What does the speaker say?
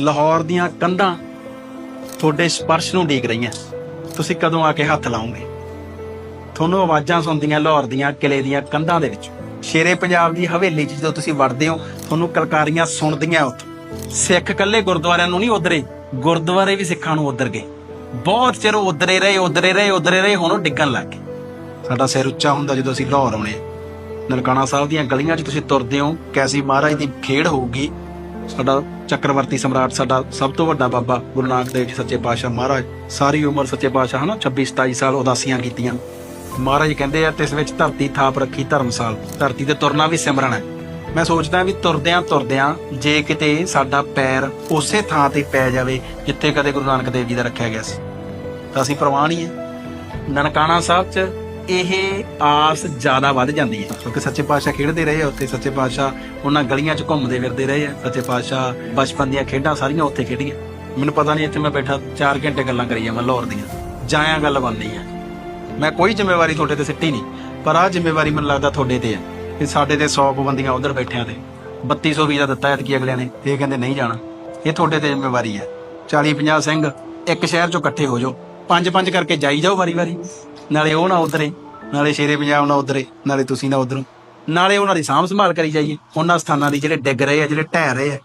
ਲਾਹੌਰ ਦੀਆਂ ਕੰਧਾਂ ਤੁਹਾਡੇ ਸਪਰਸ਼ ਨੂੰ ਡੀਕ ਰਹੀਆਂ। ਤੁਸੀਂ ਕਦੋਂ ਆ ਕੇ ਹੱਥ ਲਾਓਗੇ? ਤੁਹਾਨੂੰ ਆਵਾਜ਼ਾਂ ਸੁਣਦੀਆਂ ਲਾਹੌਰ ਦੀਆਂ ਕਿਲੇ ਦੀਆਂ ਕੰਧਾਂ ਦੇ ਵਿੱਚ। ਸ਼ੇਰੇ ਪੰਜਾਬ ਦੀ ਹਵੇਲੀ 'ਚ ਜਦੋਂ ਤੁਸੀਂ ਵੜਦੇ ਹੋ, ਤੁਹਾਨੂੰ ਕਲਕਾਰੀਆਂ ਸੁਣਦੀਆਂ ਉੱਥੇ। ਸਿੱਖ ਕੱਲੇ ਗੁਰਦੁਆਰਿਆਂ ਨੂੰ ਨਹੀਂ ਉਧਰੇ, ਗੁਰਦੁਆਰੇ ਵੀ ਸਿੱਖਾਂ ਨੂੰ ਉਧਰ ਗਏ। ਬਹੁਤ ਚਿਰ ਉਹ ਉਧਰੇ ਰਹੇ ਉਧਰੇ ਰਹੇ ਉਧਰੇ ਰਹੇ, ਹੁਣ ਡਿੱਗਣ ਲੱਗ ਗਏ। ਸਾਡਾ ਸਿਰ ਉੱਚਾ ਹੁੰਦਾ ਜਦੋਂ ਅਸੀਂ ਲਾਹੌਰ ਆਉਣੇ। ਆ। ਨਨਕਾਣਾ ਸਾਹਿਬ ਦੀਆਂ ਗਲੀਆਂ 'ਚ ਤੁਸੀਂ ਤੁਰਦੇ ਹੋ, ਕੈਸੀ ਮਹਾਰਾਜ ਦੀ ਖੇਡ ਹੋਊਗੀ ਸਾਡਾ ਚੱਕਰਵਰਤੀ ਸਮਰਾਟ ਸਾਡਾ ਸਭ ਤੋਂ ਵੱਡਾ ਬਾਬਾ ਗੁਰੂ ਨਾਨਕ ਦੇਵ ਜੀ ਸੱਚੇ ਪਾਤਸ਼ਾਹ ਮਹਾਰਾਜ, ਸਾਰੀ ਉਮਰ ਸੱਚੇ ਪਾਤਸ਼ਾਹ ਹਨਾ 26 27 ਸਾਲ ਉਦਾਸੀਆਂ ਕੀਤੀਆਂ। ਮਹਾਰਾਜ ਕਹਿੰਦੇ ਆ, ਤਿਸ ਵਿੱਚ ਧਰਤੀ ਥਾਪ ਰੱਖੀ ਧਰਮਸਾਲ ਧਰਤੀ ਤੇ ਤੁਰਨਾ ਵੀ ਸਿਮਰਨ ਹੈ। ਮੈਂ ਸੋਚਦਾ ਵੀ ਤੁਰਦਿਆਂ ਤੁਰਦਿਆਂ ਜੇ ਕਿਤੇ ਸਾਡਾ ਪੈਰ ਉਸੇ ਥਾਂ ਤੇ ਪੈ ਜਾਵੇ ਜਿੱਥੇ ਕਦੇ ਗੁਰੂ ਨਾਨਕ ਦੇਵ ਜੀ ਦਾ ਰੱਖਿਆ ਗਿਆ ਸੀ। ਤਾਂ ਅਸੀਂ ਪ੍ਰਵਾਨ ਹੀ ਹੈ। ਨਨਕਾਣਾ ਸਾਹਿਬ 'ਚ ਇਹ ਆਸ ਜ਼ਿਆਦਾ ਵੱਧ ਜਾਂਦੀ ਹੈ। ਕਿਉਂਕਿ ਸੱਚੇ ਪਾਤਸ਼ਾਹ ਖੇਡਦੇ ਰਹੇ ਆ ਉੱਥੇ, ਸੱਚੇ ਪਾਤਸ਼ਾਹ ਉਹਨਾਂ ਗਲੀਆਂ 'ਚ ਘੁੰਮਦੇ ਫਿਰਦੇ ਰਹੇ ਆ। ਸੱਚੇ ਪਾਤਸ਼ਾਹ ਬਚਪਨ ਦੀਆਂ ਖੇਡਾਂ ਸਾਰੀਆਂ ਉੱਥੇ ਖੇਡੀਆਂ। ਮੈਨੂੰ ਪਤਾ ਨਹੀਂ ਇੱਥੇ ਮੈਂ ਬੈਠਾ 4 ਘੰਟੇ ਗੱਲਾਂ ਕਰੀ ਜਾਵਾਂ ਲਾਹੌਰ ਦੀਆਂ। ਜਾਇਆ ਗੱਲ ਬਣਨੀ ਹੈ ਮੈਂ ਕੋਈ ਜ਼ਿੰਮੇਵਾਰੀ ਤੁਹਾਡੇ ਤੇ ਸਿੱਟੀ ਨਹੀਂ, ਪਰ ਆਹ ਜ਼ਿੰਮੇਵਾਰੀ ਮੈਨੂੰ ਲੱਗਦਾ ਤੁਹਾਡੇ ਤੇ ਹੈ ਕਿ ਸਾਡੇ ਤੇ 100 ਪਾਬੰਦੀਆਂ ਉਧਰ ਬੈਠਿਆਂ ਤੇ 3200 ਦਾ ਦਿੱਤਾ ਐਤਕੀ ਅਗਲਿਆਂ ਨੇ, ਤੇ ਇਹ ਕਹਿੰਦੇ ਨਹੀਂ ਜਾਣਾ। ਇਹ ਤੁਹਾਡੇ ਤੇ ਜ਼ਿੰਮੇਵਾਰੀ ਹੈ 40 50 ਸਿੰਘ ਇੱਕ ਸ਼ਹਿਰ ਚੋਂ ਇਕੱਠੇ ਹੋ ਜਾਓ। ਪੰਜ ਪੰਜ ਕਰਕੇ ਜਾਈ ਜਾਓ ਵਾਰੀ-ਵਾਰੀ। ਨਾਲੇ ਉਹ ਨਾ ਉਧਰੇ, ਨਾਲੇ ਸ਼ੇਰੇ ਪੰਜਾਬ ਨਾ ਉਧਰੇ, ਨਾਲੇ ਤੁਸੀਂ ਨਾ ਉਧਰੋਂ। ਨਾਲੇ ਉਹਨਾਂ ਦੀ ਸਾਂਭ ਸੰਭਾਲ ਕਰੀ ਜਾਈਏ। ਉਹਨਾਂ ਸਥਾਨਾਂ ਦੀ ਜਿਹੜੇ ਡਿੱਗ ਰਹੇ ਆ, ਜਿਹੜੇ ਢਹਿ ਰਹੇ ਆ।